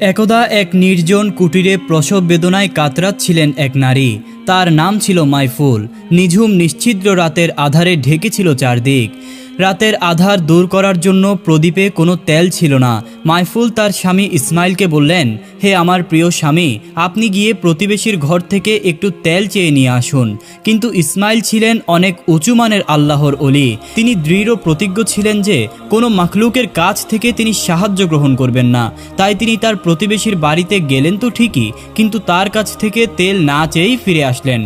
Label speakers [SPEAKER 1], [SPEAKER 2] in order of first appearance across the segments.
[SPEAKER 1] একদা এক নির্জন কুটিরে প্রসব বেদনায় কাতরাচ্ছিলেন এক নারী। তার নাম ছিল মাইফুল। নিঝুম নিশ্চিদ্র রাতের আধারে ঢেকেছিল চারদিক। রাতের আধার দূর করার জন্য প্রদীপে কোনো তেল ছিল না। মাইফুল তার স্বামী ইসমাইলকে বললেন হে আমার প্রিয় স্বামী, আপনি গিয়ে প্রতিবেশীর ঘর থেকে একটু তেল চেয়ে নিয়ে আসুন। কিন্তু ইসমাইল ছিলেন অনেক উঁচু মানের আল্লাহর অলি তিনি দৃঢ় প্রতিজ্ঞ ছিলেন যে, কোনো মাখলুকের কাছ থেকে তিনি সাহায্য গ্রহণ করবেন না। তাই তিনি তার প্রতিবেশীর বাড়িতে গেলেন তো ঠিকই, কিন্তু তার কাছ থেকে তেল না চেয়েই ফিরে আসলেন।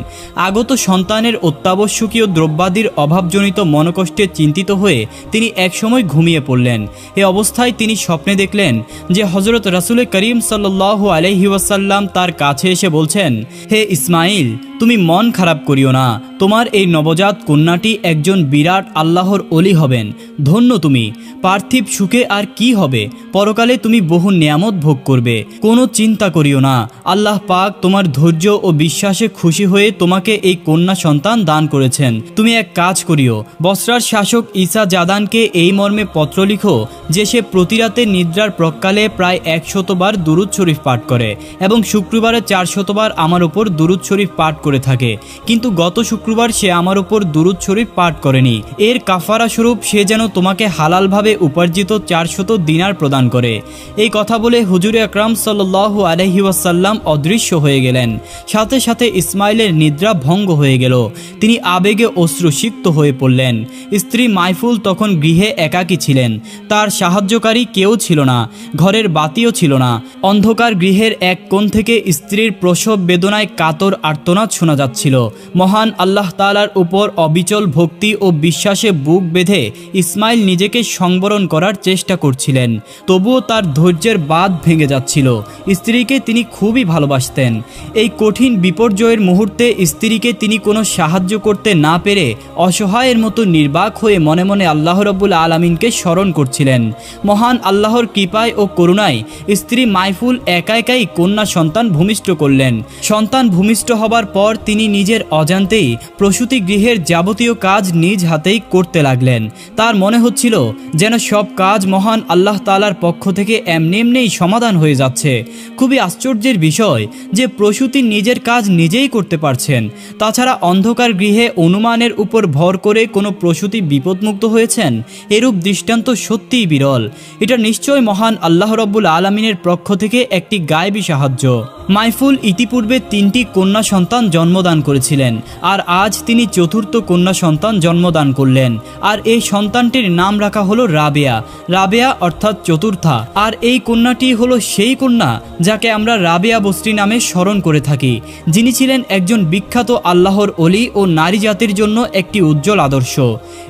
[SPEAKER 1] আগত সন্তানের অত্যাবশ্যকীয় দ্রব্যাদির অভাবজনিত মনকষ্টে চিন্তিত হয়ে তিনি একসময় ঘুমিয়ে পড়লেন। এ অবস্থায় তিনি স্বপ্নে দেখলেন যে হজরত রাসুল করিম সাল্লাহ আলহি ওয়াসাল্লাম তার কাছে এসে বলছেন, হে ইসমাইল তুমি মন খারাপ করিও না। তোমার এই নবজাত কন্যাটি একজন বিরাট আল্লাহর অলি হবেন। ধন্য তুমি। পার্থিব সুখে আর কি হবে? পরকালে তুমি বহু নিয়ামত ভোগ করবে। কোনো চিন্তা করিও না। আল্লাহ পাক তোমার ধৈর্য ও বিশ্বাসে খুশি হয়ে তোমাকে এই কন্যা সন্তান দান করেছেন। তুমি এক কাজ করিও। বস্ত্রার শাসক ঈসা জাদানকে এই মর্মে পত্র লিখো, যে সে প্রতিরাতে নিদ্রার প্রকালে প্রায় একশতবার দুরুদ শরীফ পাঠ করে এবং শুক্রবারে চারশতবার আমার ওপর দুরুদ শরীফ পাঠ করে থাকে। কিন্তু গত শুক্রবার সে আমার ওপর দুরুদ শরীফ পাঠ করেনি। এর কাফারা স্বরূপ সে যেন তোমাকে হালালভাবে উপার্জিত চারশত দিনার প্রদান করে। এই কথা বলে হুজুরে আকরাম সাল্লাহ আলহি ওয়াসাল্লাম অদৃশ্য হয়ে গেলেন। সাথে সাথে ইসমাইলের নিদ্রা ভঙ্গ হয়ে গেল। তিনি আবেগে অশ্রুসিক্ত হয়ে পড়লেন। স্ত্রী মাইফুল তখন গৃহে একাকী ছিলেন। তার সাহায্যকারী কেউ ছিল না। ঘরের বাতিও ছিল না। অন্ধকার গৃহের এক কোণ থেকে স্ত্রীর প্রসব বেদনায় কাতর আর্তনাদ শোনা যাচ্ছিল। মহান আল্লাহ তালার উপর অবিচল ভক্তি ও বিশ্বাসে বুক বেঁধে ইসমাইল নিজেকে সংবরণ করার চেষ্টা করছিলেন। তবুও তার ধৈর্যের বাঁধ ভেঙে যাচ্ছিল। স্ত্রীকে তিনি খুবই ভালোবাসতেন। এই কঠিন বিপর্যয়ের মুহূর্তে স্ত্রীকে তিনি কোনো সাহায্য করতে না পেরে অসহায়ের মতো নির্বাক হয়ে মনে মনে আল্লাহ রব্বুল আলমিনকে স্মরণ করছিলেন। মহান আল্লাহর কৃপায় ও করুণায় স্ত্রী মাইফুল একা একাই কন্যা সন্তান ভূমিষ্ঠ করলেন। সন্তান ভূমিষ্ঠ হবার পর তিনি নিজের অজান্তেই প্রসূতি গৃহের যাবতীয় কাজ নিজ হাতেই করতে লাগলেন। তার মনে হচ্ছিল যেন সব কাজ মহান আল্লাহ তালার পক্ষ থেকে এমনি এমনিই সমাধান হয়ে যাচ্ছে। খুবই আশ্চর্যের বিষয় যে প্রসূতি নিজের কাজ নিজেই করতে পারছেন। তাছাড়া অন্ধকার গৃহে অনুমানের উপর ভর করে কোনো প্রসূতি বিপদমুক্ত হয়েছেন? এরূপ দৃষ্টান্ত সত্যিই বিরল। এটা নিশ্চয় মহান আল্লাহ রব্বুল আলমিনের পক্ষ থেকে একটি গায়েবী সাহায্য। মাইফুল ইতিপূর্বে তিনটি কন্যা সন্তান জন্মদান করেছিলেন, আর আজ তিনি চতুর্থ কন্যা সন্তান জন্মদান করলেন। আর এই সন্তানটির নাম রাখা হলো রাবেয়া। রাবেয়া অর্থাৎ চতুর্থা। আর এই কন্যাটি হলো সেই কন্যা যাকে আমরা রাবেয়া বস্ত্রী নামে স্মরণ করে থাকি। যিনি ছিলেন একজন বিখ্যাত আল্লাহর অলি ও নারী জাতির জন্য একটি উজ্জ্বল আদর্শ।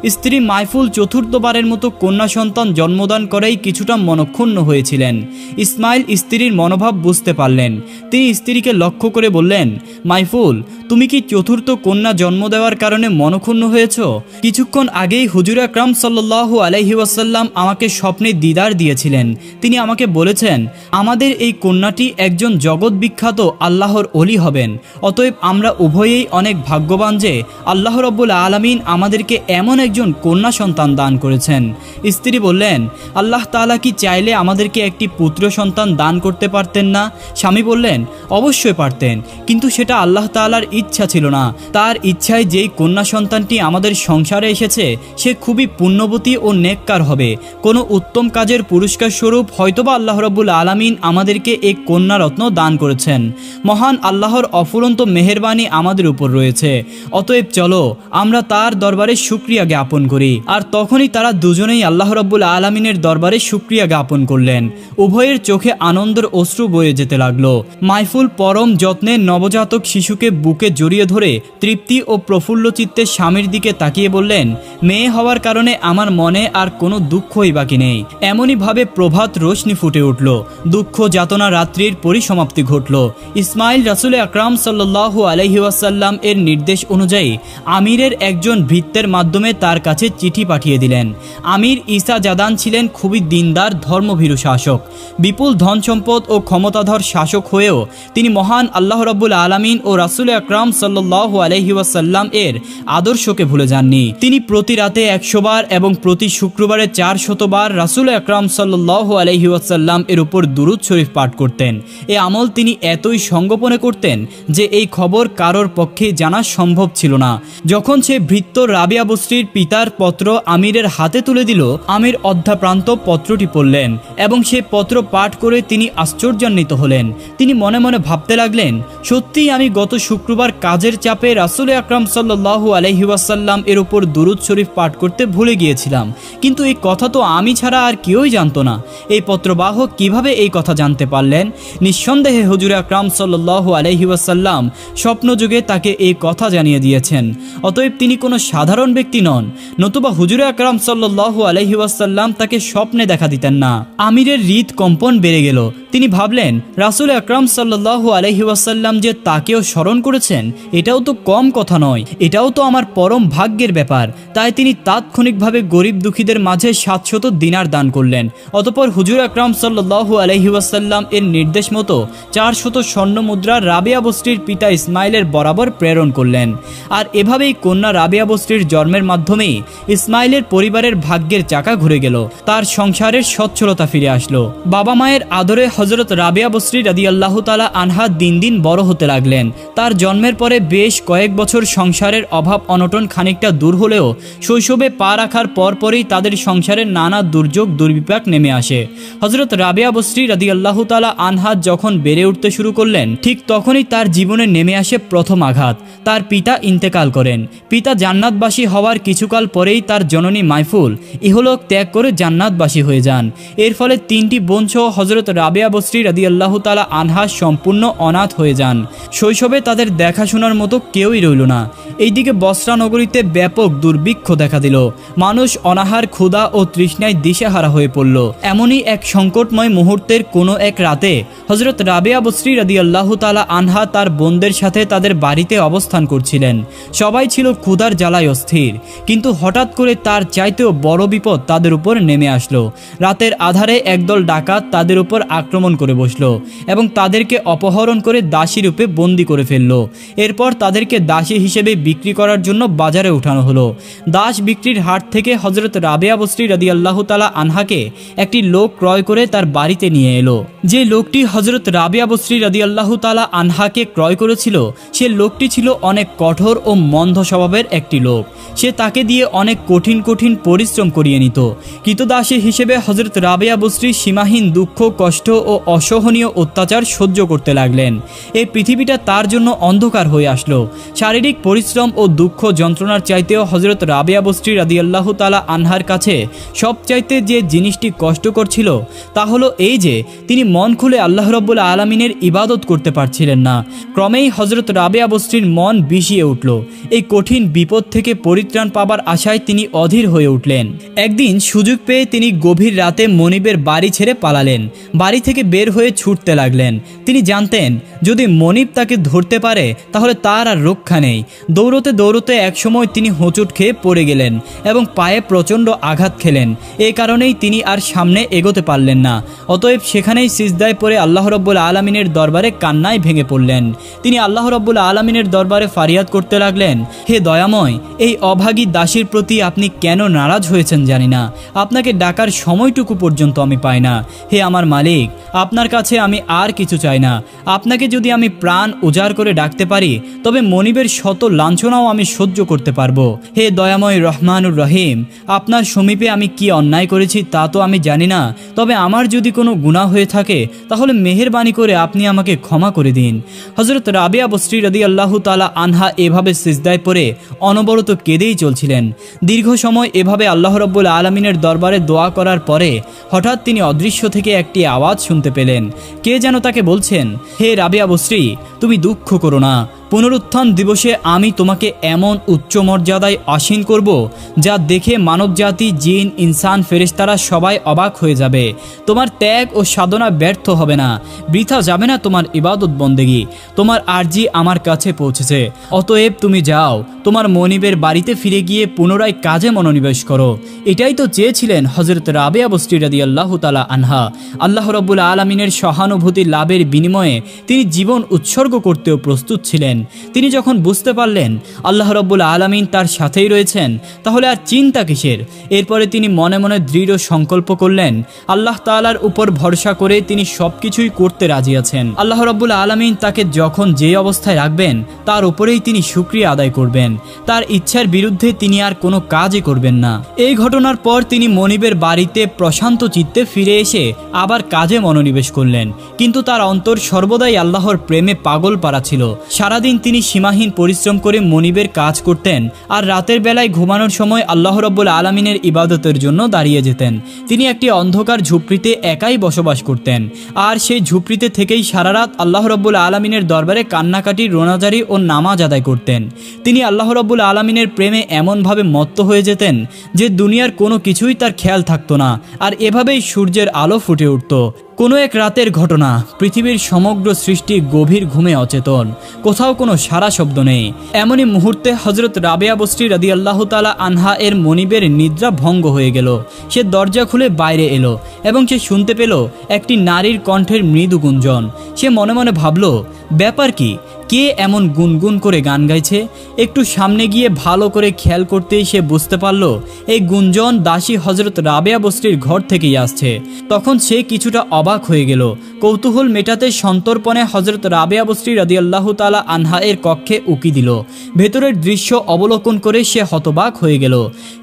[SPEAKER 1] স্ত্রী মাইফুল চতুর্থবারের মতো কন্যা সন্তান জন্মদান করেই কিছুটা মনক্ষুণ্ণ হয়েছিলেন। ইসমাইল স্ত্রীর মনোভাব বুঝতে পারলেন। তিনি স্ত্রীকে লক্ষ্য করে বললেন মাইফুল তুমি কি চতুর্থ কন্যা জন্ম দেওয়ার কারণে মনক্ষুণ্ণ হয়েছ? কিছুক্ষণ আগেই হুজুর আকরাম সাল্লু আলহি ওয়াসাল্লাম আমাকে স্বপ্নে দিদার দিয়েছিলেন। তিনি আমাকে বলেছেন, আমাদের এই কন্যাটি একজন জগৎ বিখ্যাত আল্লাহর অলি হবেন। অতএব আমরা উভয়েই অনেক ভাগ্যবান যে আল্লাহ রব্বুল আলমিন আমাদেরকে এমন একজন কন্যা সন্তান দান করেছেন। স্ত্রী বললেন, আল্লাহ তাআলা কি চাইলে আমাদেরকে একটি পুত্র সন্তান দান করতে পারতেন না? স্বামী বললেন অবশ্যই পারতেন। কিন্তু সেটা আল্লাহ তাআলার ইচ্ছা ছিল না। তার ইচ্ছায় যেই কন্যা সন্তানটি আমাদের সংসারে এসেছে, সে খুবই পুণ্যবতী ও নেককার হবে। কোনো উত্তম কাজের পুরস্কার স্বরূপ হয়তোবা আল্লাহ রব্বুল আলামিন আমাদেরকে এক কন্যা রত্ন দান করেছেন। মহান আল্লাহর অফুরন্ত মেহেরবানি আমাদের উপর রয়েছে। অতএব চলো, আমরা তার দরবারে সুক্রিয়া জ্ঞাপন করি। আর তখনই তারা দুজনেই আল্লাহ রব্বুল আলমিনের দরবারে সুক্রিয়া জ্ঞাপন করলেন। উভয়ের চোখে আনন্দের অশ্রু বয়ে যেতে লাগল। মাইফুল পরম যত্নে নবজাতক শিশুকে বুকে জড়িয়ে ধরে তৃপ্তি ও প্রফুল্ল চিত্তে স্বামীর দিকে তাকিয়ে বললেন, মেয়ে হওয়ার কারণে আমার মনে আর কোনো দুঃখই বাকি নেই। এমনইভাবে প্রভাত রোশনি ফুটে উঠল। দুঃখ যাতনা রাত্রির পরিসমাপ্তি ঘটল। ইসমাইল রাসুল আকরাম সাল্লাহ আলহি ওয়াসাল্লাম এর নির্দেশ অনুযায়ী আমিরের একজন ভৃত্যের মাধ্যমে তার কাছে চিঠি পাঠিয়ে দিলেন। আমির ঈসা জাদান ছিলেন খুবই দিনদার ধর্মভীরু শাসক। বিপুল ধন সম্পদ ও ক্ষমতাধর শাসক হয়েও হলেও তিনি মহান আল্লাহ রব্বুল আলমিন ও রাসুল আকরাম সাল্লাহ আলহি ওয়াসাল্লাম এর আদর্শকে ভুলে যাননি। তিনি প্রতি রাতে একশো বার এবং প্রতি শুক্রবারে চার শতবার রাসুল আকরাম সাল্লাহ আলহি ওয়াসাল্লাম এর উপর দুরুদ শরীফ পাঠ করতেন। এ আমল তিনি এতই সঙ্গোপনে করতেন যে এই খবর কারোর পক্ষে জানা সম্ভব ছিল না। যখন সে ভৃত্য রাবিয়া বস্রির পিতার পত্র আমিরের হাতে তুলে দিল, আমির অধ্যাপ্রান্ত পত্রটি পড়লেন এবং সে পত্র পাঠ করে তিনি আশ্চর্যান্বিত হলেন। তিনি মনে মনে ভাবতে লাগলেন, সত্যিই আমি গত শুক্রবার কাজের চাপে রাসুল আকরাম সাল্লাহু আলহি ওয়াসাল্লাম এর উপর দুরুদ শরীফ পাঠ করতে ভুলে গিয়েছিলাম। কিন্তু এই কথা তো আমি ছাড়া আর কেউই জানতো না। এই পত্রবাহক কীভাবে এই কথা জানতে পারলেন? নিঃসন্দেহে হুজুর আকরাম সাল্লাহু আলহি ওয়াসাল্লাম স্বপ্নযুগে তাকে এই কথা জানিয়ে দিয়েছেন। অতএব তিনি কোনো সাধারণ ব্যক্তি নন, নতুবা হুজুর আকরাম সাল্লাহু আলহি ওয়াসাল্লাম তাকে স্বপ্নে দেখা দিতেন না। আমিরের হৃদ কম্পন বেড়ে গেল। তিনি ভাবলেন, রাসুল আকরাম সাল্লাহু আলহি ওয়াসাল্লাম যে তাকেও স্মরণ করেছেন, এটাও তো কম কথা নয়, এটাও তো আমার পরম ভাগ্যের ব্যাপার। তাই তিনি তাৎক্ষণিকভাবে গরিব দুঃখীদের মাঝে সাতশত দিনার দান করলেন। অতপর হুজুর আকরাম সাল্লাহু আলহি ওয়াসাল্লাম এর নির্দেশ মতো চারশত স্বর্ণ মুদ্রা রাবিয়া বস্তির পিতা ইসমাইলের বরাবর প্রেরণ করলেন। আর এভাবেই কন্যা রাবিয়া বস্তির জন্মের মাধ্যমেই ইসমাইলের পরিবারের ভাগ্যের চাকা ঘুরে গেল। তার সংসারের সচ্ছলতা ফিরে আসলো। বাবা মায়ের আদরে হজরত রাবিয়া বস্রি রাদি আল্লাহ তালা আনহা দিন দিন বড় হতে লাগলেন। তার জন্মের পরে বেশ কয়েক বছর সংসারের অভাব অনটন খানিকটা দূর হলেও শৈশবে পা রাখার পরপরই তাদের সংসারের নানা দুর্যোগ, দুর্বিপাক নেমে আসে। হজরত রাবিয়া বস্রি রাদি আল্লাহ তালা আনহা যখন বেড়ে উঠতে শুরু করলেন, ঠিক তখনই তার জীবনে নেমে আসে প্রথম আঘাত। তার পিতা ইন্তেকাল করেন। পিতা জান্নাতবাসী হওয়ার কিছুকাল পরেই তার জননী মাইফুল ইহলোক ত্যাগ করে জান্নাতবাসী হয়ে যান। এর ফলে তিনটি বোন সহ হজরত রাবিয়া বস্রি রাদি আল্লাহ তালা আনহা সম্পূর্ণ অনাথ হয়ে যান। শৈশবে তাদের দেখাশোনার মতো কেউই রইল না। এইদিকে বসরা নগরীতে ব্যাপক দুর্ভিক্ষ দেখা দিল। মানুষ অনাহার, ক্ষুধা ও তৃষ্ণায় দিশেহারা হয়ে পড়ল। এমনই এক সংকটময় মুহূর্তের কোনো এক রাতে হজরত রাবিয়া বস্রি রাদি আল্লাহ তালা আনহা তার বোনদের সাথে তাদের বাড়িতে অবস্থান করছিলেন। সবাই ছিল ক্ষুধার জ্বালায় অস্থির। কিন্তু হঠাৎ করে তার চাইতেও বড় বিপদ তাদের উপর নেমে আসলো। রাতের আধারে একদল ডাকাত তাদের উপর আক্রমণ করে বসল এবং তাদেরকে অপহরণ করে দাসী রূপে বন্দি করে ফেলল। এরপর তাদেরকে দাসী হিসেবে বিক্রি করার জন্য বাজারে উঠানো হলো। দাস বিক্রির হাট থেকে হজরত রাবেয়া বস্রি রাদি আল্লাহ তালা আনহাকে একটি লোক ক্রয় করে তার বাড়িতে নিয়ে এলো। যে লোকটি হজরত রাবিয়া বস্রি রাদি আল্লাহ তালা আনহাকে ক্রয় করেছিল, সে লোকটি ছিল অনেক কঠোর ও মন্ধ স্বভাবের একটি লোক। সে তাকে দিয়ে অনেক কঠিন কঠিন পরিশ্রম করিয়ে নিত। কৃতদাসী হিসেবে হজরত রাবেয়া বস্রি সীমাহীন দুঃখ, কষ্ট অসহনীয় অত্যাচার সহ্য করতে লাগলেন। এই পৃথিবীটা তার জন্য অন্ধকার হয়ে আসলো। শারীরিক পরিশ্রম ও দুঃখ যন্ত্রণার চাইতেও হজরত রাবেয়া বস্রি রাদি আল্লাহ তালা আনহার কাছে সবচাইতে যে জিনিসটি কষ্টকর ছিল, তা হলো এই যে, তিনি মন খুলে আল্লাহ রব্বুল আলমিনের ইবাদত করতে পারছিলেন না। ক্রমেই হজরত রাবেয়া বস্রির মন বিষিয়ে উঠল। এই কঠিন বিপদ থেকে পরিত্রাণ পাবার আশায় তিনি অধীর হয়ে উঠলেন। একদিন সুযোগ পেয়ে তিনি গভীর রাতে মনিবের বাড়ি ছেড়ে পালালেন। বাড়ি থেকে বের হয়ে ছুটতে লাগলেন। তিনি জানতেন, যদি মনিব তাকে ধরতে পারে, তাহলে তার আর রক্ষা নেই। দৌড়তে দৌড়তে একসময় তিনি হোঁচট খেয়ে পড়ে গেলেন এবং পায়ে প্রচণ্ড আঘাত খেলেন। এ কারণেই তিনি আর সামনে এগোতে পারলেন না। অতএব সেখানেই সিজদায় পড়ে আল্লাহ রব্বুল আলমিনের দরবারে কান্নায় ভেঙে পড়লেন। তিনি আল্লাহ রব্বুল আলমিনের দরবারে ফারিয়াদ করতে লাগলেন, হে দয়াময়, এই অভাগী দাসীর প্রতি আপনি কেন নারাজ হয়েছেন জানি না। আপনাকে ডাকার সময়টুকু পর্যন্ত আমি পাই না। হে আমার মালিক আপনার কাছে আমি আর কিছু চাই না। আপনাকে যদি আমি প্রাণ উজাড় করে ডাকতে পারি, তবে মনিবের শত লাঞ্ছনাও আমি সহ্য করতে পারব। হে দয়াময় রহমানুর রহিম, আপনার সমীপে আমি কি অন্যায় করেছি তা তো আমি জানি না, তবে আমার যদি কোনো গুনাহ হয়ে থাকে, তাহলে মেহেরবানি করে আপনি আমাকে ক্ষমা করে দিন। হজরত রাবিয়া বস্রি রদি আল্লাহ তালা আনহা এভাবে সিজদায় পড়ে অনবরত কেঁদেই চলছিলেন। দীর্ঘ সময় এভাবে আল্লাহ রব্বুল আলমিনের দরবারে দোয়া করার পরে হঠাৎ তিনি অদৃশ্য থেকে একটি আওয়াজ শুনতে পেলেন। কে যেন তাকে বলছেন হে রাবে আবশ্রী তুমি দুঃখ করো না। পুনরুত্থান দিবসে আমি তোমাকে এমন উচ্চ মর্যাদায় আসীন করব যা দেখে মানবজাতি, জিন, ইনসান ফেরেস্তারা সবাই অবাক হয়ে যাবে। তোমার ত্যাগ ও সাধনা ব্যর্থ হবে না। বৃথা যাবে না তোমার ইবাদত বন্দেগি। তোমার আর্জি আমার কাছে পৌঁছেছে। অতএব তুমি যাও। তোমার মনিবের বাড়িতে ফিরে গিয়ে পুনরায় কাজে মনোনিবেশ করো। এটাই তো চেয়েছিলেন হজরত রাবে বস্তি রাদি আল্লাহ তালা আনহা। আল্লাহ রব্বুল আলমিনের সহানুভূতি লাভের বিনিময়ে তিনি জীবন উৎসর্গ করতেও প্রস্তুত ছিলেন। তিনি যখন বুঝতে পারলেন আল্লাহ রব্বুল আলমিন তার সাথেই রয়েছেন, তাহলে আর চিন্তা কিসের? এরপরে তিনি মনে মনে দৃঢ় সংকল্প করলেন, আল্লাহ তালার উপর ভরসা করে তিনি সব কিছুই করতে রাজি আছেন। আল্লাহ রব্বুল আলমিন তাকে যখন যে অবস্থায় রাখবেন, তার উপরেই তিনি সুক্রিয়া আদায় করবেন। তার ইচ্ছার বিরুদ্ধে তিনি আর কোনো কাজই করবেন না। এই ঘটনার পর তিনি মনিবের বাড়িতে প্রশান্ত চিত্তে ফিরে এসে আবার কাজে মনোনিবেশ করলেন। কিন্তু তার অন্তর সর্বদাই আল্লাহর প্রেমে পাগল পারা ছিল। সারাদিন তিনি সীমাহীন পরিশ্রম করে মনিবের কাজ করতেন আর রাতের বেলায় ঘুমানোর সময় আল্লাহ রব্বুল আলমিনের ইবাদতের জন্য দাঁড়িয়ে যেতেন। তিনি একটি অন্ধকার ঝুপড়িতে একাই বসবাস করতেন। আর সেই ঝুপড়িতে থেকেই সারা রাত আল্লাহ রব্বুল আলমিনের দরবারে কান্নাকাটি, রোনাজারি ও নামাজ আদায় করতেন। তিনি আল্লাহ রব্বুল আলমিনের প্রেমে এমনভাবে মত্ত হয়ে যেতেন যে দুনিয়ার কোনো কিছুই তার খেয়াল থাকতো না, আর এভাবেই সূর্যের আলো ফুটে উঠত। কোনো এক রাতের ঘটনা, পৃথিবীর সমগ্র সৃষ্টি গভীর ঘুমে অচেতন, কোথাও কোনো সারা শব্দ নেই। এমনই মুহূর্তে হজরত রাবেয়া বস্ত্রী রাদি আল্লাহ তালা আনহা এর মনিবের নিদ্রা ভঙ্গ হয়ে গেল। সে দরজা খুলে বাইরে এলো এবং সে শুনতে পেল একটি নারীর কণ্ঠের মৃদু গুঞ্জন। সে মনে মনে ভাবল, ব্যাপার কি? কে এমন গুনগুন করে গান গাইছে? একটু সামনে গিয়ে ভালো করে খেয়াল করতেই সে বুঝতে পারল, এই গুঞ্জন দাসী হজরত রাবেয়া বস্তির ঘর থেকেই আসছে। তখন সে কিছুটা অবাক হয়ে গেল। কৌতূহল মেটাতে সন্তর্পণে হজরত রাবেয়া বস্তি রাদি আল্লাহ তালা আনহা এর কক্ষে উকি দিল। ভেতরের দৃশ্য অবলোকন করে সে হতবাক হয়ে গেল।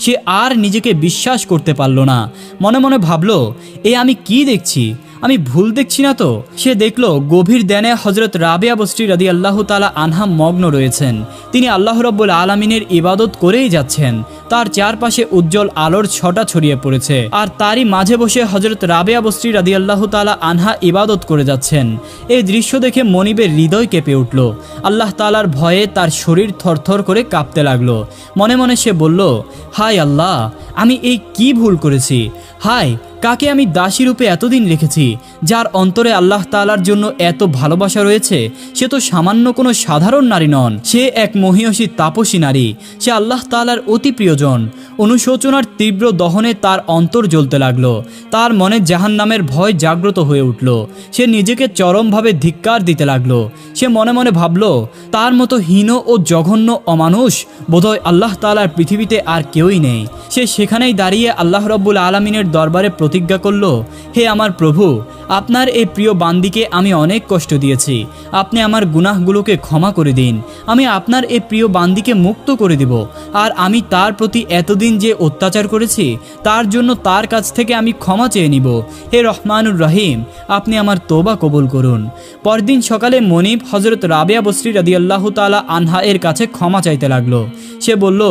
[SPEAKER 1] সে আর নিজেকে বিশ্বাস করতে পারল না। মনে মনে ভাবল, এ আমি কি দেখছি? আমি ভুল দেখছি না তো? সে দেখল গভীর ধ্যানে হজরত রাবিয়া বস্রি রাদি আল্লাহ তালা আনহা মগ্ন রয়েছেন। তিনি আল্লাহ রব্বুল আলমিনের ইবাদত করেই যাচ্ছেন। তার চারপাশে উজ্জ্বল আলোর ছটা ছড়িয়ে পড়েছে। আর তারই মাঝে বসে হজরত রাবেয়া বস্রি রাদি আল্লাহ তালা আনহা ইবাদত করে যাচ্ছেন। এই দৃশ্য দেখে মনিবের হৃদয় কেঁপে উঠল। আল্লাহ তালার ভয়ে তার শরীর থরথর করে কাঁপতে লাগল। মনে মনে সে বলল, হায় আল্লাহ, আমি এই কি ভুল করেছি? হায় কাকে আমি দাসী রূপে এতদিন রেখেছি যার অন্তরে আল্লাহ তালার জন্য এত ভালোবাসা রয়েছে, সে তো সামান্য কোনো সাধারণ নারী নন। সে এক মহিয়সী তাপসী নারী, সে আল্লাহ তালার অতি প্রিয়জন। অনুশোচনার তীব্র দহনে তার অন্তর জ্বলতে লাগল, তার মনে জাহান নামের ভয় জাগ্রত হয়ে উঠল। সে নিজেকে চরমভাবে ধিক্কার দিতে লাগল। সে মনে মনে ভাবল, তার মতো হীন ও জঘন্য অমানুষ বোধহয় আল্লাহ তালার পৃথিবীতে আর কেউই নেই। সে সেখানেই দাঁড়িয়ে আল্লাহ রব্বুল আলমিনের দরবারে প্রতিজ্ঞা করল, হে আমার প্রভু, আপনার এই প্রিয় বান্দিকে আমি অনেক কষ্ট দিয়েছি। আপনি আমার গুনাহগুলোকে ক্ষমা করে দিন। আমি আপনার এই প্রিয় বান্দিকে মুক্ত করে দেব। আর আমি তার প্রতি এতদিন যে অত্যাচার করেছি, তার জন্য তার কাছ থেকে আমি ক্ষমা চেয়ে নিব। হে রহমানুর রহিম, আপনি আমার তোবা কবুল করুন। পরদিন সকালে মনিব হজরত রাবিয়া বসরি রাদি আল্লাহ তালা আনহা এর কাছে ক্ষমা চাইতে লাগল। সে বলল,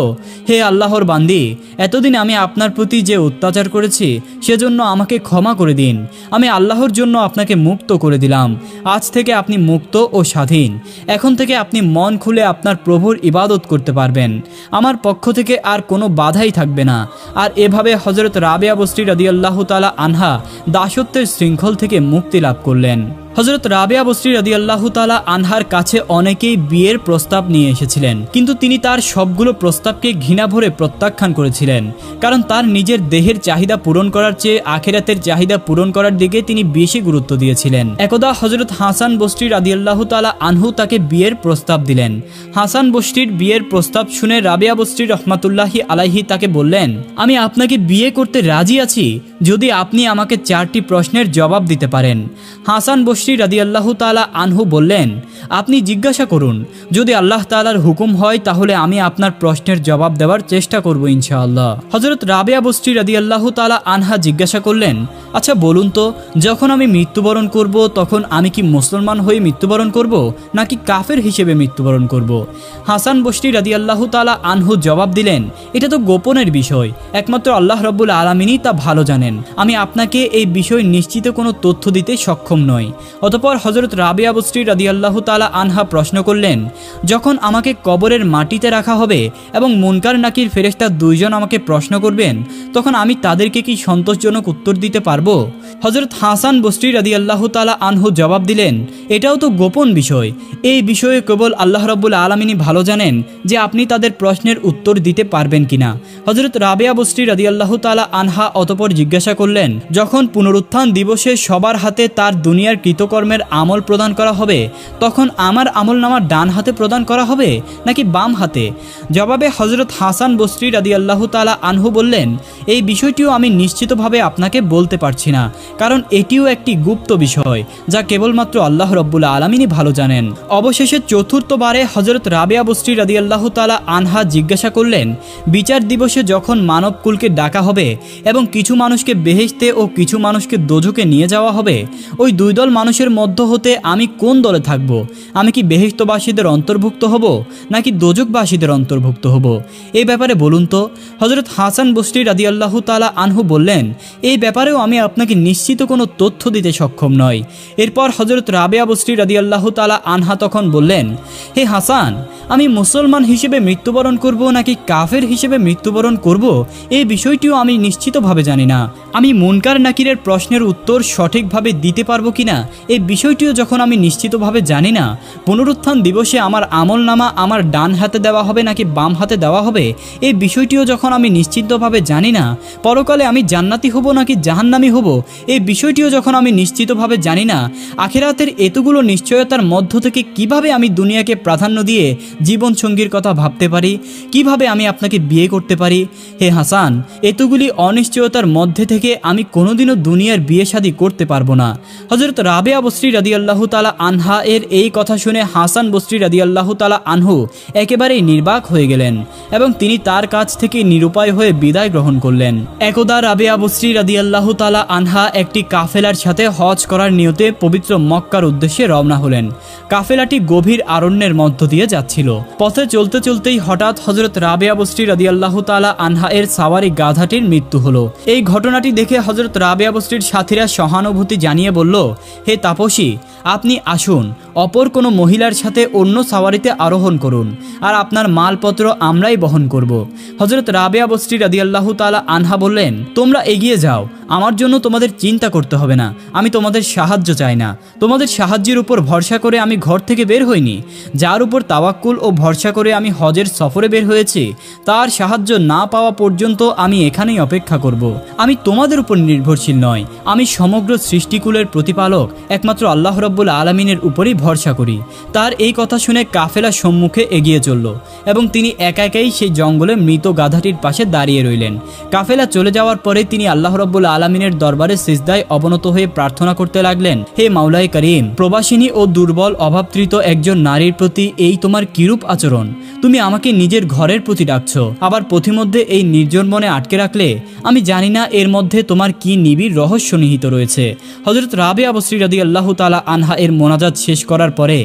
[SPEAKER 1] হে আল্লাহর বান্দি, এতদিন আমি আপনার প্রতি যে অত্যাচার করেছি, সেজন্য আমাকে ক্ষমা করে দিন। আমি আল্লাহর জন্য আপনাকে মুক্ত করে দিলাম। আজ থেকে আপনি মুক্ত ও স্বাধীন। এখন থেকে আপনি মন খুলে আপনার প্রভুর ইবাদত করতে পারবেন। আমার পক্ষ থেকে আর কোনো বাধাই থাকবে না। আর এভাবে হজরত রাবেয়া বস্তি রাদিয়াল্লাহ তালা আনহা দাসত্বের শৃঙ্খল থেকে মুক্তি লাভ করলেন। হজরত রাবেয়া বস্রি রাদি আল্লাহ তালা আনহার কাছে অনেকেই বিয়ের প্রস্তাব নিয়ে এসেছিলেন। কিন্তু তিনি তার সবগুলো প্রস্তাবকে ঘৃণা ভরে প্রত্যাখ্যান করেছিলেন। কারণ তার নিজের দেহের চাহিদা পূরণ করার চেয়ে আখেরাতের চাহিদা পূরণ করার দিকে তিনি বেশি গুরুত্ব দিয়েছিলেন। একদা হজরত হাসান বস্রি রাদি আল্লাহ তালা আনহু তাকে বিয়ের প্রস্তাব দিলেন। হাসান বস্রির বিয়ের প্রস্তাব শুনে রাবেয়া বস্রি রহমাতুল্লাহি আলাইহি তাকে বললেন, আমি আপনাকে বিয়ে করতে রাজি আছি, যদি আপনি আমাকে চারটি প্রশ্নের জবাব দিতে পারেন। হাসান বসরি রাদি আল্লাহ তালা আনহু বললেন, আপনি জিজ্ঞাসা করুন, যদি আল্লাহ তালার হুকুম হয়, তাহলে আমি আপনার প্রশ্নের জবাব দেওয়ার চেষ্টা করব ইনশাআল্লাহ। হজরত রাবেয়া বস্রি রাদি আল্লাহ তালা আনহা জিজ্ঞাসা করলেন আচ্ছা বলুন তো, যখন আমি মৃত্যুবরণ করব, তখন আমি কি মুসলমান হয়ে মৃত্যুবরণ করব, নাকি কাফের হিসেবে মৃত্যুবরণ করব? হাসান বসরি রাদি আল্লাহ তালা আনহু জবাব দিলেন, এটা তো গোপনের বিষয়, একমাত্র আল্লাহ রব্বুল আলমিনই তা ভালো জানেন। আমি আপনাকে এই বিষয় নিশ্চিত কোনো তথ্য দিতে সক্ষম নই। অতপর হজরত রাবিয়া বস্ত্রী রাদি আল্লাহ তালা আনহা প্রশ্ন করলেন, যখন আমাকে কবরের মাটিতে রাখা হবে এবং মুনকার নাকির ফেরেস্তা দুইজন আমাকে প্রশ্ন করবেন, তখন আমি তাদেরকে কি সন্তোষজনক উত্তর দিতে পারব? হজরত হাসান বস্ত্রী রাদি আল্লাহ তালা আনহু জবাব দিলেন, এটাও তো গোপন বিষয়। এই বিষয়ে কেবল আল্লাহ রব্বুল আলমিনী ভালো জানেন যে আপনি তাদের প্রশ্নের উত্তর দিতে পারবেন কিনা। হজরত রাবেয়া বস্ত্রী রাদি আল্লাহ তালা আনহা অতপর জিজ্ঞাসা করলেন, যখন পুনরুত্থান দিবসে সবার হাতে তার দুনিয়ার কৃতকর্মের আমল প্রদান করা হবে? তখন আমার আমল নামা ডান হাতে প্রদান করা হবে নাকি বাম হাতে? জবাবে হজরত হাসান বস্ত্রী রাদি আল্লাহ তালা আনহু বললেন, এই বিষয়টিও আমি নিশ্চিতভাবে আপনাকে বলতে পারছি না, কারণ এটিও একটি গুপ্ত বিষয়, যা কেবলমাত্র আল্লাহ রব্বুল আলমিনই ভালো জানেন। অবশেষে চতুর্থবারে হজরত রাবিয়া বস্ত্রী রাদি আল্লাহ তালা আনহা জিজ্ঞাসা করলেন, বিচার দিবসে যখন মানবকুলকে ডাকা হবে এবং কিছু মানুষকে বেহেশতে ও কিছু মানুষকে দোজকে নিয়ে যাওয়া হবে, ওই দুই দল মানুষের মধ্য হতে আমি কোন দলে থাকব? আমি কি বেহেশতবাসীদের অন্তর্ভুক্ত হব, নাকি দোজকবাসীদের অন্তর্ভুক্ত হব? এই ব্যাপারে বলুন তো। হজরত হাসান বস্ত্রী রাদি আল্লাহ তালা আনহু বললেন, এই ব্যাপারেও আমি আপনাকে নিশ্চিত কোনো তথ্য দিতে সক্ষম নয় এরপর হজরত রাবেয়া বস্ত্রী রাদি আল্লাহ তালা আনহা তখন বললেন, হে হাসান, আমি মুসলমান হিসেবে মৃত্যুবরণ করব, নাকি কাফের হিসেবে মৃত্যুবরণ করব? এই বিষয়টিও আমি নিশ্চিতভাবে জানি না। আমি মুনকার নাকিরের প্রশ্নের উত্তর সঠিকভাবে দিতে পারব কিনা এই বিষয়টিও যখন আমি নিশ্চিতভাবে জানি না, পুনরুত্থান দিবসে আমার আমল নামা আমার ডান হাতে দেওয়া হবে নাকি বাম হাতে দেওয়া হবে, এই বিষয়টিও যখন আমি নিশ্চিতভাবে জানি না, পরকালে আমি জান্নাতি হব নাকি জাহান্নামি হব, এই বিষয়টিও যখন আমি নিশ্চিতভাবে জানি না, আখেরাতের এতগুলো নিশ্চয়তার মধ্য থেকে কীভাবে আমি দুনিয়াকে প্রাধান্য দিয়ে জীবন সঙ্গীর কথা ভাবতে পারি, কীভাবে আমি আপনাকে বিয়ে করতে পারি? হে হাসান, এতগুলি অনিশ্চয়তার মধ্যে থেকে আমি কোনোদিনও দুনিয়ার বিয়ে শাদী করতে পারব না। হজরত রাবেয়া বস্রী রাদি আল্লাহ তালা আনহা এর এই কথা শুনে হাসান বস্রী রাদি আল্লাহ তালা আনহু একেবারেই নির্বাক হয়ে গেলেন এবং তিনি তার কাছ থেকে নিরুপায় হয়ে বিদায় গ্রহণ করলেন। একদা রাবেয়া বস্রী রাদি আল্লাহ তালা আনহা একটি কাফেলার সাথে হজ করার নিয়তে পবিত্র মক্কার উদ্দেশ্যে রওনা হলেন। কাফেলাটি গভীর আরণ্যের মধ্য দিয়ে যাচ্ছিল। পথে চলতে চলতেই হঠাৎ হজরত রাবেয়া বস্রী রাদি আল্লাহ তালা আনহা এর সাওয়ারি গাধাটির মৃত্যু হলো। এই ঘটনাটি দেখে হজরত রাবেয়া বস্রীর সাথীরা সহানুভূতি জানিয়ে বলল, হে তাপসী, আপনি আসুন, অপর কোনো মহিলার সাথে অন্য সাওয়ারিতে আরোহণ করুন, আর আপনার মালপত্র আমরাই বহন করব। হজরত রাবেয়া বস্রী রাদি আল্লাহ তালা আনহা বললেন, তোমরা এগিয়ে যাও, আমার জন্য তোমাদের চিন্তা করতে হবে না, আমি তোমাদের সাহায্য চাই না। তোমাদের সাহায্যের উপর ভরসা করে আমি ঘর থেকে বের হইনি। যার উপর তাওয়াক্কুল ও ভরসা করে আমি হজের সফরে বের হয়েছি, তার সাহায্য না পাওয়া পর্যন্ত আমি এখানেই অপেক্ষা করব। আমি তোমাদের উপর নির্ভরশীল নয়, আমি সমগ্র সৃষ্টিকুলের প্রতিপালক একমাত্র আল্লাহ রব্বুল আলমিনের উপরই ভরসা করি। তার এই কথা শুনে কাফেলা সম্মুখে এগিয়ে চলল এবং তিনি একা একাই সেই জঙ্গলে মৃত গাধাটির পাশে দাঁড়িয়ে রইলেন। কাফেলা চলে যাওয়ার পরে তিনি আল্লাহ রব্বুল আলমিনের দরবারে সিজদায় অবনত হয়ে প্রার্থনা করতে লাগলেন, হে মাওলাই করিম, প্রবাসিনী ও দুর্বল, অভাবতৃত একজন নারীর প্রতি এই তোমার কিরূপ আচরণ? তুমি আমাকে নিজের ঘরের প্রতি ডাকছো, আবার পথিমধ্যে এই নির্জন মনে আটকে রাখলে? আমি জানি না এর মধ্যে তোমার কি নিবিড় রহস্য নিহিত রয়েছে। হজরত রাবে আবশ্রী রাদি আল্লাহ তালা আনহা এর মোনাজাত শেষ করার পরে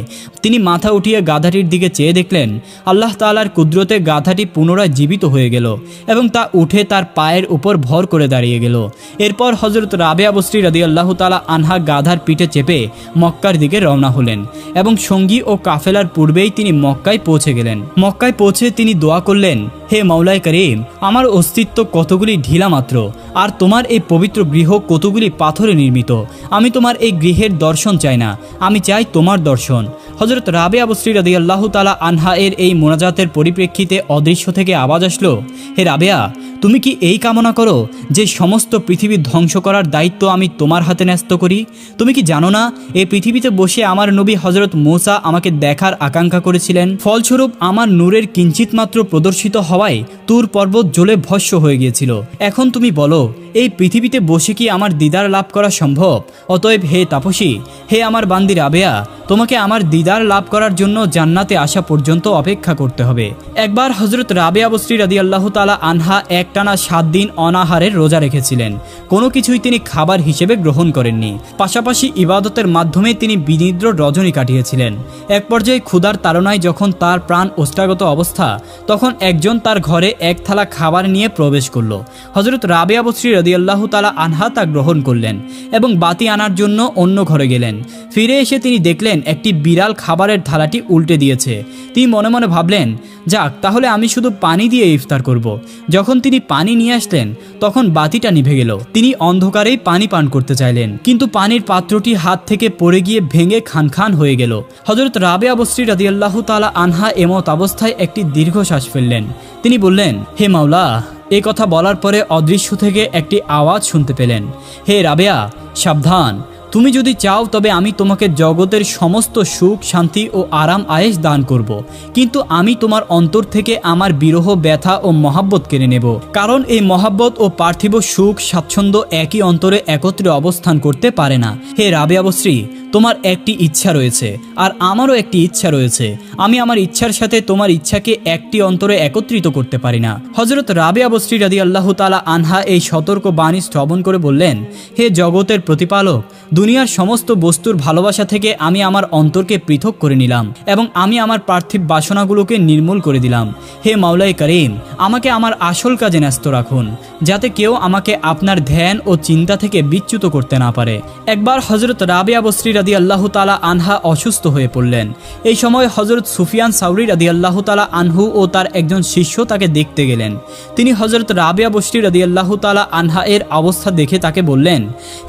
[SPEAKER 1] তিনি মাথা উঠিয়ে গাধাটির দিকে চেয়ে দেখলেন, আল্লাহ তালার কুদরতে গাধাটি পুনরায় জীবিত হয়ে গেল এবং তা উঠে তার পায়ের উপর ভর করে দাঁড়িয়ে গেল। এরপর হজরত রাবে আবশ্রী রাদি আল্লাহ তালা আনহা গাধার পিঠে চেপে মক্কার দিকে রওনা হলেন এবং সঙ্গী ও কাফেলার পূর্বেই তিনি মক্কায় পৌঁছে গেলেন। মক্কায় পৌঁছে তিনি দোয়া করলেন, হে মাওলাই করিম, আমার অস্তিত্ব কতগুলি ঢিলা মাত্র আর তোমার এই পবিত্র গৃহ কতগুলি পাথরে নির্মিত? আমি তোমার এই গৃহের দর্শন চাই না। আমি চাই তোমার দর্শন। হজরত রাবে আবশ্রী রাদি আল্লাহ তালা আনহা এর এই মোনাজাতের পরিপ্রেক্ষিতে অদৃশ্য থেকে আওয়াজ আসলো, হে রাবেয়া, তুমি কি এই কামনা করো যে সমস্ত পৃথিবী ধ্বংস করার দায়িত্ব আমি তোমার হাতে ন্যস্ত করি? তুমি কি জানো না এই পৃথিবীতে বসে আমার নবী হজরত মোসা আমাকে দেখার আকাঙ্ক্ষা করেছিলেন? ফলস্বরূপ, আমার নূরের কিঞ্চিত মাত্র প্রদর্শিত হওয়ায় তুর পর্বত জ্বলে ভস্য হয়ে গিয়েছিল। এখন তুমি বলো nhiều. এই পৃথিবীতে বসে কি আমার দিদার লাভ করা সম্ভব? অতএব হে তাপসী, হে আমার বান্দি রাবেয়া, তোমাকে আমার দিদার লাভ করার জন্য জান্নাতে আসা পর্যন্ত অপেক্ষা করতে হবে। একবার হজরত রাবেয়া বস্রী রাদি আল্লাহ তালা আনহা একটানা সাত দিন অনাহারের রোজা রেখেছিলেন। কোনো কিছুই তিনি খাবার হিসেবে গ্রহণ করেননি। পাশাপাশি ইবাদতের মাধ্যমে তিনি বিনিদ্র রজনী কাটিয়েছিলেন। এক পর্যায়ে ক্ষুধার তাড়নায় যখন তার প্রাণ ওষ্ঠাগত অবস্থা, তখন একজন তার ঘরে এক থালা খাবার নিয়ে প্রবেশ করল। হজরত রাবেয়া বস্রী রাদিয়াল্লাহু তালা আনহা তা গ্রহণ করলেন এবং বাতি আনার জন্য অন্য ঘরে গেলেন। ফিরে এসে তিনি দেখলেন একটি বিড়াল খাবারের থালাটি উল্টে দিয়েছে। তিনি মনে মনে ভাবলেন, যাক, তাহলে আমি শুধু পানি দিয়ে ইফতার করব। যখন তিনি পানি নিয়ে আসলেন, তখন বাতিটা নিভে গেল। তিনি অন্ধকারেই পানি পান করতে চাইলেন, কিন্তু পানির পাত্রটি হাত থেকে পড়ে গিয়ে ভেঙে খান খান হয়ে গেল। হজরত রাবে আবশ্রী রাদিয়াল্লাহু তালা আনহা এমত অবস্থায় একটি দীর্ঘশ্বাস ফেললেন। তিনি বললেন, হে মাওলা এ কথা বলার পরে অদৃশ্য থেকে একটি আওয়াজ শুনতে পেলেন। হে রাবেয়া সাবধান। তুমি যদি চাও তবে আমি তোমাকে জগতের সমস্ত সুখ, শান্তি ও আরাম আয়েস দান করব। কিন্তু আমি তোমার অন্তর থেকে আমার বিরহ, ব্যথা ও মহাব্বত কেড়ে নেব। কারণ এই মহাব্বত ও পার্থিব সুখ স্বাচ্ছন্দ্য একই অন্তরে একত্রে অবস্থান করতে পারে না। হে রাবে আবশ্রী তোমার একটি ইচ্ছা রয়েছে, আর আমারও একটি ইচ্ছা রয়েছে। আমি আমার ইচ্ছার সাথে তোমার ইচ্ছাকে একটি অন্তরে একত্রিত করতে পারি না। হজরত রাবে আবশ্রী রাদি আল্লাহ তালা আনহা এই সতর্ক বাণী শ্রবণ করে বললেন, হে জগতের প্রতিপালক দুনিয়ার সমস্ত বস্তুর ভালোবাসা থেকে আমি আমার অন্তরকে পৃথক করে নিলাম এবং আমি আমার পার্থিব বাসনাগুলোকে নির্মূল করে দিলাম। হে মাওলাই করিম, আমাকে আমার আসল কাজে ন্যস্ত রাখুন, যাতে কেউ আমাকে আপনার ধ্যান ও চিন্তা থেকে বিচ্যুত করতে না পারে। একবার হজরত রাবিয়া বসরি রাদি আল্লাহ তালা আনহা অসুস্থ হয়ে পড়লেন। এই সময় হজরত সুফিয়ান সাউরি রাদি আল্লাহ তালা আনহু ও তার একজন শিষ্য তাকে দেখতে গেলেন। তিনি হজরত রাবিয়া বসরি রাদি আল্লাহ তালা আনহা এর অবস্থা দেখে তাকে বললেন,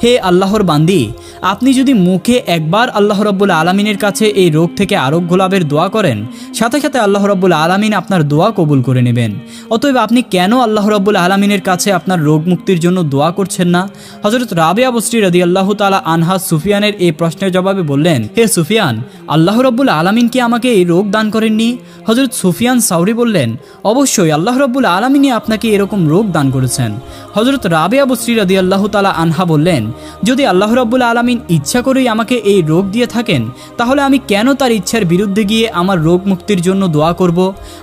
[SPEAKER 1] হে আল্লাহর বান্দি আপনি যদি মুখে একবার আল্লাহ রব্বুল আলমিনের কাছে এই রোগ থেকে আরোগ্য লাভের দোয়া করেন, সাথে সাথে আল্লাহ রব্বুল আলমিন আপনার দোয়া কবুল করে নেবেন। অতএব আপনি কেন আল্লাহ রব্বুল আলমিনের কাছে আপনার রোগ মুক্তির জন্য দোয়া করছেন না? হজরত রাবিয়া বস্রি রদি আল্লাহ তালা আনহা সুফিয়ানের এই প্রশ্নের জবাবে বললেন, হে সুফিয়ান, আল্লাহ রব্বুল আলমিন কি আমাকে এই রোগ দান করেননি? হজরত সুফিয়ান সাউরি বললেন, অবশ্যই আল্লাহ রব্বুল আলমিনই আপনাকে এরকম রোগ দান করেছেন। হজরত রাবিয়া বস্রি রদি আল্লাহ তালা আনহা বললেন, যদি আল্লাহ রব্বুল আলমিন ইচ্ছা করেই আমাকে এই রোগ দিয়ে থাকেন, তাহলে আমি কেন তার ইচ্ছার বিরুদ্ধে গিয়ে আমার রোগ মুক্তির জন্য দোয়া করব?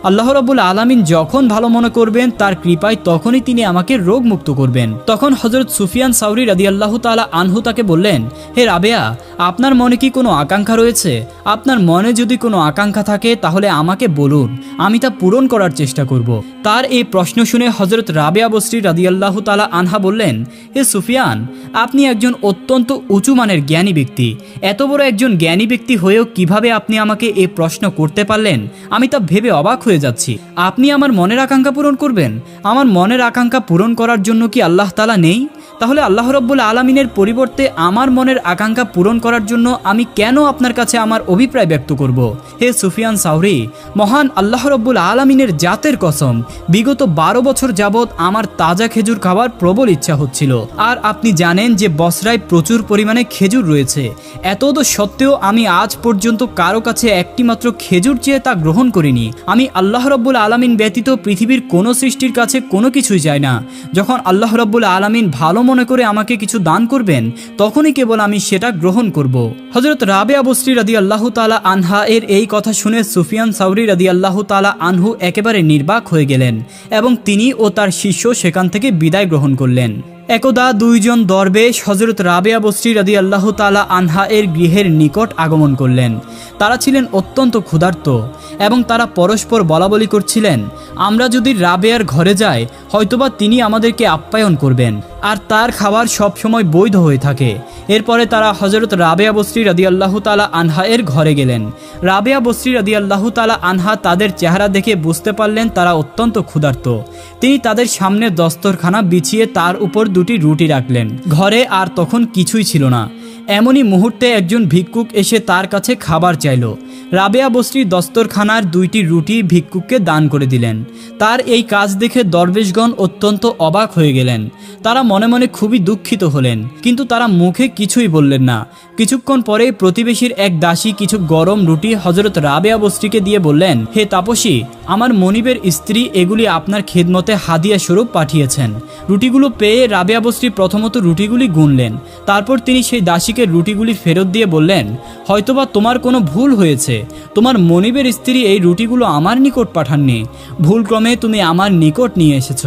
[SPEAKER 1] আল্লাহ রব্বুল আলমিন যখন ভালো মনে করবেন, তার কৃপায় তখনই তিনি আমাকে রোগ মুক্ত করবেন। তখন হজরত সুফিয়ান সাউরি রাদি আল্লাহ তালা আনহু তাকে বললেন, হে রাবেয়া, আপনার মনে কি কোনো আকাঙ্ক্ষা রয়েছে? আপনার মনে যদি কোনো আকাঙ্ক্ষা থাকে, তাহলে আমাকে বলুন, আমি তা পূরণ করার চেষ্টা করব। তার এই প্রশ্ন শুনে হজরত রাবেয়া বস্রি রাদি আল্লাহ তালা আনহা বললেন, হে সুফিয়ান, আপনি একজন অত্যন্ত উঁচু মানের জ্ঞানী ব্যক্তি। এত বড় একজন জ্ঞানী ব্যক্তি হয়েও কীভাবে আপনি আমাকে এ প্রশ্ন করতে পারলেন? আমি তা ভেবে অবাক হয়ে যাচ্ছি। আপনি আমার মনের আকাঙ্ক্ষা পূরণ করবেন? আমার মনের আকাঙ্ক্ষা পূরণ করার জন্য কি আল্লাহ তালা নেই? তাহলে আল্লাহ রব্বুল আলমিনের পরিবর্তে আমার মনের আকাঙ্ক্ষা পূরণ করার জন্য আমি কেন আপনার কাছে আমার অভিপ্রায় ব্যক্ত করব? হে সুফিয়ান সাউরি, মহান আল্লাহ রব্বুল আলমিনের জাতের কসম, বিগত বারো বছর যাবৎ আমার তাজা খেজুর খাওয়ার প্রবল ইচ্ছা হচ্ছিল। আর আপনি জানেন যে বসরায় প্রচুর পরিমাণে খেজুর রয়েছে। এত তো সত্ত্বেও আমি আজ পর্যন্ত কারও কাছে একটিমাত্র খেজুর চেয়ে তা গ্রহণ করিনি। আমি আল্লাহ রব্বুল আলমিন ব্যতীত পৃথিবীর কোনো সৃষ্টির কাছে কোনো কিছুই চাই না। যখন আল্লাহ রব্বুল আলমিন ভালো মনে করে আমাকে কিছু দান করবেন, তখনই কেবল আমি সেটা গ্রহণ করব। হজরত রাবে আবশ্রী রাদি আল্লাহ তালা আনহা এর এই কথা শুনে সুফিয়ান সাউরি রাদি আল্লাহ তালা আনহু একেবারে নির্বাক হয়ে গেলেন এবং তিনি ও তার শিষ্য সেখান থেকে বিদায় গ্রহণ করলেন। একদা দুইজন দরবেশ হজরত রাবেয়া বস্রি রাদি আল্লাহ তালা আনহা এর গৃহের নিকট আগমন করলেন। তারা ছিলেন অত্যন্ত ক্ষুধার্ত এবং তারা পরস্পর বলাবলি করছিলেন, আমরা যদি রাবেয়ার ঘরে যাই, হয়তোবা তিনি আমাদেরকে আপ্যায়ন করবেন। আর তার খাবার সবসময় বৈধ হয়ে থাকে। এরপরে তারা হজরত রাবেয়া বস্রি রাদি আল্লাহ তালা আনহা এর ঘরে গেলেন। রাবেয়া বস্রি রাদি আল্লাহ তালা আনহা তাদের চেহারা দেখে বুঝতে পারলেন তারা অত্যন্ত ক্ষুধার্ত। তিনি তাদের সামনে দস্তরখানা বিছিয়ে তার উপর দুটি রুটি রাখলেন। ঘরে আর তখন কিছুই ছিল না। এমনই মুহূর্তে একজন ভিক্ষুক এসে তার কাছে খাবার চাইল। রাবেয়া বস্রি দস্তরখানার দুইটি রুটি ভিক্ষুককে দান করে দিলেন। তার এই কাজ দেখে দরবেশগণ অত্যন্ত অবাক হয়ে গেলেন। তারা মনে মনে খুবই দুঃখিত হলেন, কিন্তু তারা মুখে কিছুই বললেন না। কিছুক্ষণ পরে প্রতিবেশীর এক দাসী কিছু গরম রুটি হজরত রাবেয়া বস্ত্রীকে দিয়ে বললেন, হে তাপসী, আমার মনিবের স্ত্রী এগুলি আপনার খেদমতে হাদিয়া স্বরূপ পাঠিয়েছেন। রুটিগুলো পেয়ে রাবেয়া বস্ত্রী প্রথমত রুটিগুলি গুনলেন, তারপর তিনি সেই দাসীকে রুটিগুলি ফেরত দিয়ে বললেন, হয়তোবা তোমার কোনো ভুল হয়েছে। তোমার মনিবের স্ত্রী এই রুটিগুলো আমার নিকট পাঠাননি। ভুলক্রমে তুমি আমার নিকট নিয়ে এসেছ।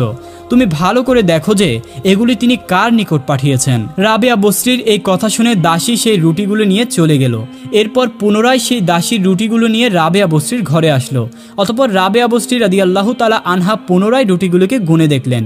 [SPEAKER 1] তুমি ভালো করে দেখো যে এগুলি তিনি কার নিকট পাঠিয়েছেন। রাবেয়া বস্রির এই কথা শুনে দাসী সেই রুটিগুলো নিয়ে চলে গেল। এরপর পুনরায় সেই দাসীর রুটিগুলো নিয়ে রাবেয়া বস্রির ঘরে আসলো। অতপর রাবেয়া বস্রি রাদি আল্লাহ তালা আনহা পুনরায় রুটিগুলোকে গুনে দেখলেন।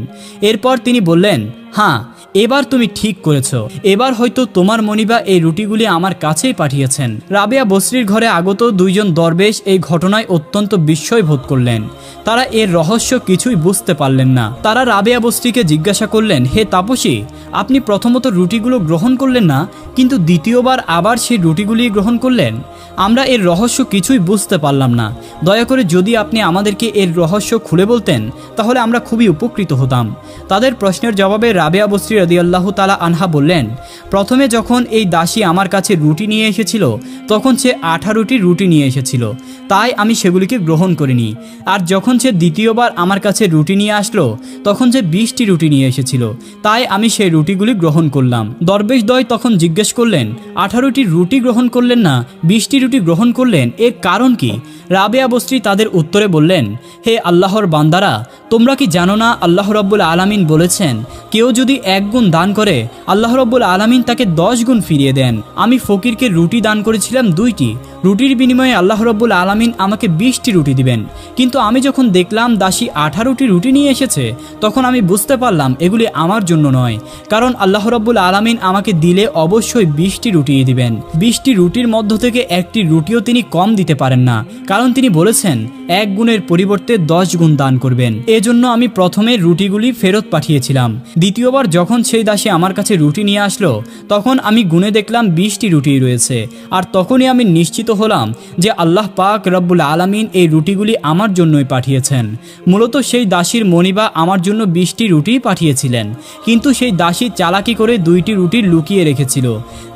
[SPEAKER 1] এরপর তিনি বললেন হ্যাঁ এবার তুমি ঠিক করেছ। এবার হয়তো তোমার মনিবা এই রুটিগুলি আমার কাছেই পাঠিয়েছেন। রাবেয়া বসরির ঘরে আগত দুইজন দরবেশ এই ঘটনায় অত্যন্ত বিস্ময় বোধ করলেন। তারা এর রহস্য কিছুই বুঝতে পারলেন না। তারা রাবেয়া বস্ত্রীকে জিজ্ঞাসা করলেন, হে তাপসী, আপনি প্রথমত রুটিগুলো গ্রহণ করলেন না, কিন্তু দ্বিতীয়বার আবার সেই রুটিগুলি গ্রহণ করলেন? আমরা এর রহস্য কিছুই বুঝতে পারলাম না। দয়া করে যদি আপনি আমাদেরকে এর রহস্য খুলে বলতেন, তাহলে আমরা খুবই উপকৃত হতাম। তাদের প্রশ্নের জবাবে রাবেয়া বস্ত্রী রদি আল্লাহ তালা আনহা বললেন, প্রথমে যখন এই দাসী আমার কাছে রুটি নিয়ে এসেছিল, তখন সে আঠারোটি রুটি নিয়ে এসেছিল। তাই আমি সেগুলিকে গ্রহণ করিনি। আর যখন সে দ্বিতীয়বার আমার কাছে রুটি নিয়ে আসলো, তখন সে বিশটি রুটি নিয়ে এসেছিল। তাই আমি সেই রুটিগুলি গ্রহণ করলাম। দরবেশ দয় তখন জিজ্ঞেস করলেন, আঠারোটি রুটি গ্রহণ করলেন না? বিশটি রুটি গ্রহণ করলেন? এর কারণ কি? রাবেয়া বস্ত্রী তাদের উত্তরে বললেন, হে আল্লাহর বান্দারা তোমরা কি জানো না আল্লাহ রব্বুল আলামিন বলেছেন, কেউ যদি এক গুণ দান করে, আল্লাহ রব্বুল আলামিন তাকে দশ গুণ ফিরিয়ে দেন। আমি ফকিরকে রুটি দান করেছিলাম দুইটি। রুটির বিনিময়ে আল্লাহ রব্বুল আলামিন আমাকে বিশটি রুটি দিবেন। কিন্তু আমি যখন দেখলাম দাসী আঠারোটি রুটি নিয়ে এসেছে, তখন আমি বুঝতে পারলাম এগুলি আমার জন্য নয়। কারণ আল্লাহ রব্বুল আলামিন আমাকে দিলে অবশ্যই বিশটি রুটি দিবেন। বিশটি রুটির মধ্য থেকে একটি রুটিও তিনি কম দিতে পারেন না। কারণ তিনি বলেছেন, এক গুণের পরিবর্তে দশ গুণ দান করবেন। এজন্য আমি প্রথমে রুটিগুলি ফেরত পাঠিয়েছিলাম। দ্বিতীয়বার যখন সেই দাসী আমার কাছে রুটি নিয়ে আসলো, তখন আমি গুনে দেখলাম বিশটি রুটি রয়েছে। আর তখনই আমি নিশ্চিত হলাম যে আল্লাহ পাক রব্বুল আলামিন এই রুটিগুলি আমার জন্যই পাঠিয়েছেন। মূলত সেই দাসীর মনিবা আমার জন্য বিশটি রুটি পাঠিয়েছিলেন। কিন্তু সেই দাসী চালাকি করে দুইটি রুটি লুকিয়ে রেখেছিল।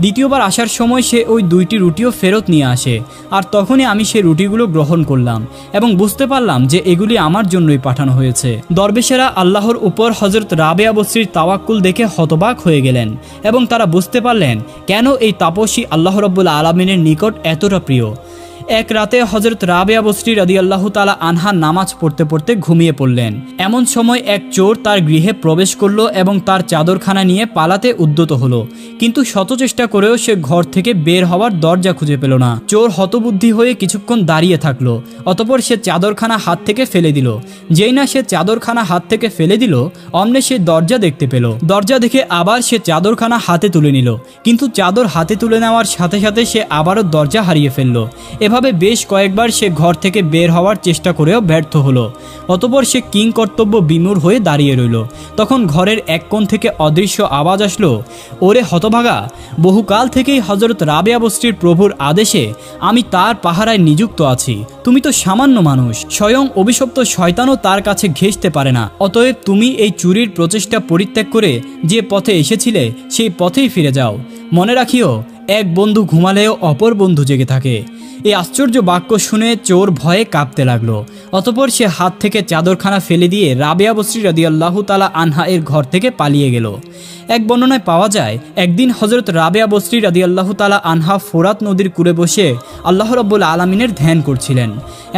[SPEAKER 1] দ্বিতীয়বার আসার সময় সে ওই দুইটি রুটিও ফেরত নিয়ে আসে। আর তখনই আমি সেই রুটিগুলো গ্রহণ করলাম এবং বুঝতে পারলাম যে এগুলি আমার জন্যই পাঠানো হয়েছে। দরবেশেরা আল্লাহর উপর হজরত রাবেয়া বস্রির তাওয়াক্কুল দেখে হতবাক হয়ে গেলেন এবং তারা বুঝতে পারলেন, কেন এই তাপসী আল্লাহ রব্বুল আলমিনের নিকট এতটা প্রিয়। এক রাতে হজরত রাবেয়া বস্রি রাদি আল্লাহ তালা আনহা নামাজ পড়তে পড়তে ঘুমিয়ে পড়লেন। এমন সময় এক চোর তার গৃহে প্রবেশ করল এবং তার চাদরখানা নিয়ে পালাতে উদ্যত হলো। কিন্তু শত চেষ্টা করেও সে ঘর থেকে বের হওয়ার দরজা খুঁজে পেল না। চোর হতবুদ্ধি হয়ে কিছুক্ষণ দাঁড়িয়ে থাকল। অতপর সে চাদরখানা হাত থেকে ফেলে দিল। যেই না সে চাদরখানা হাত থেকে ফেলে দিল, অমনে সে দরজা দেখতে পেল। দরজা দেখে আবার সে চাদরখানা হাতে তুলে নিল। কিন্তু চাদর হাতে তুলে নেওয়ার সাথে সাথে সে আবারও দরজা হারিয়ে ফেলল। এভাবে বেশ কয়েকবার সে ঘর থেকে বের হওয়ার চেষ্টা করেও ব্যর্থ হলো। অতপর সে কিং কর্তব্য বিমূর হয়ে দাঁড়িয়ে রইল। তখন ঘরের এক কোণ থেকে অদৃশ্য আওয়াজ আসলো, ওরে হতভাগা, বহুকাল থেকেই হজরত রাবেয়া বস্ত্রীর প্রভুর আদেশে আমি তার পাহারায় নিযুক্ত আছি। তুমি তো সামান্য মানুষ, স্বয়ং অভিশপ্ত শয়তানও তার কাছে ঘেঁষতে পারে না। অতএব তুমি এই চুরির প্রচেষ্টা পরিত্যাগ করে যে পথে এসেছিলে, সেই পথেই ফিরে যাও। মনে রাখিও, এক বন্ধু ঘুমালেও অপর বন্ধু জেগে থাকে। এই আশ্চর্য বাক্য শুনে চোর ভয়ে কাঁপতে লাগল। অতপর সে হাত থেকে চাদরখানা ফেলে দিয়ে রাবেয়া বস্রী রাদি আল্লাহ তালা আনহা এর ঘর থেকে পালিয়ে গেল। এক বর্ণনায় পাওয়া যায়, একদিন হজরত রাবেয়া বস্রী রাদি আল্লাহ তালা আনহা ফোরাত নদীর কুড়ে বসে আল্লাহ রব্বুল আলমিনের ধ্যান করছিলেন।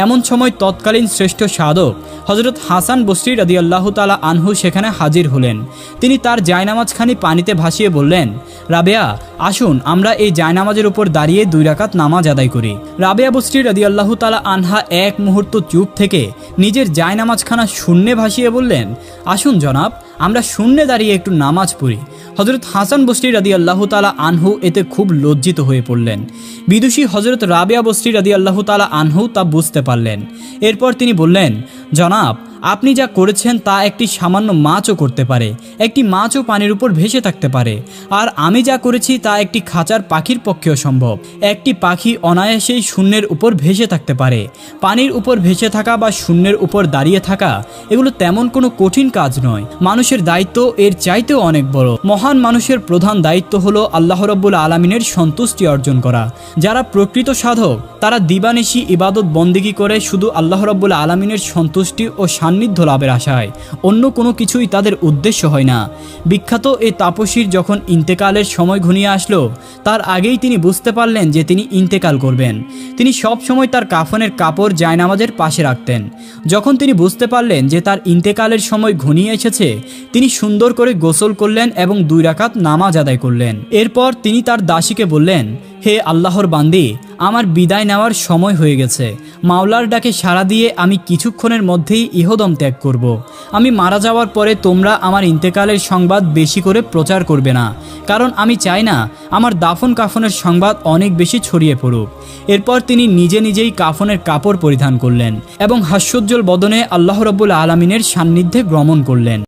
[SPEAKER 1] এমন সময় তৎকালীন শ্রেষ্ঠ সাধক হজরত হাসান বস্রী রাদি আল্লাহ তালা আনহু সেখানে হাজির হলেন। তিনি তার জায়নামাজখানি পানিতে ভাসিয়ে বললেন, রাবেয়া, আসুন, আমরা এই জায়নামাজের উপর দাঁড়িয়ে দুই রাকাত নামাজ আদায় করি। রাবেয়া বস্ত্রী রাদি আল্লাহ তালা আনহা এক মুহূর্ত চুপ থেকে নিজের জায় নামাজখানা শূন্যে ভাসিয়ে বললেন, আসুন জনাব, আমরা শূন্যে দাঁড়িয়ে একটু নামাজ পড়ি। হজরত হাসান বস্রি রাদি আল্লাহ তালা আনহু এতে খুব লজ্জিত হয়ে পড়লেন। বিদুষী হজরত রাবেয়া বস্রি রাদি আল্লাহ তালা আনহু তা বুঝতে পারলেন। এরপর তিনি বললেন, জনাব আপনি যা করেছেন তা একটি সামান্য মাছও করতে পারে, একটি মাছও পানির উপর ভেসে থাকতে পারে। আর আমি যা করেছি তা একটি খাঁচার পাখির পক্ষেও সম্ভব। একটি পাখি অনায়াসেই শূন্যের উপর ভেসে থাকতে পারে। পানির উপর ভেসে থাকা বা শূন্যের উপর দাঁড়িয়ে থাকা, এগুলো তেমন কোনো কঠিন কাজ নয়। মানুষের দায়িত্ব এর চাইতেও অনেক বড়। মহান মানুষের প্রধান দায়িত্ব হলো আল্লাহ রব্বুল আলমিনের সন্তুষ্টি অর্জন করা। যারা প্রকৃত সাধক, তারা দিবানিশি ইবাদত বন্দিগি করে শুধু আল্লাহ রব্বুল আলমিনের সন্তুষ্টি ও সান্নিধ্য লাভের আশায়। অন্য কোনো কিছুই তাদের উদ্দেশ্য হয় না। বিখ্যাত এই তাপসীর যখন ইন্তেকালের সময় ঘনিয়ে আসলো, তার আগেই তিনি বুঝতে পারলেন যে তিনি ইন্তেকাল করবেন। তিনি সব সময় তার কাফনের কাপড় জায়নামাজের পাশে রাখতেন। যখন তিনি বুঝতে পারলেন যে তার ইন্তেকালের সময় ঘনিয়ে এসেছে, তিনি সুন্দর করে গোসল করলেন এবং দুই রাকাত নামাজ আদায় করলেন। এরপর তিনি তার দাসীকে বললেন হে আল্লাহর বান্দি, আমার বিদায় নেওয়ার সময় হয়ে গেছে। মাওলার ডাকে সাড়া দিয়ে আমি কিছুক্ষণের মধ্যেই ইহদম ত্যাগ করব। আমি মারা যাওয়ার পরে তোমরা আমার ইন্তেকালের সংবাদ বেশি করে প্রচার করবে না। কারণ আমি চাই না, আমার দাফন কাফনের সংবাদ অনেক বেশি ছড়িয়ে পড়ুক। এরপর তিনি নিজে নিজেই কাফনের কাপড় পরিধান করলেন এবং হাস্যোজ্জ্বল বদনে আল্লাহ রব্বুল আলমিনের সান্নিধ্যে ভ্রমণ করলেন।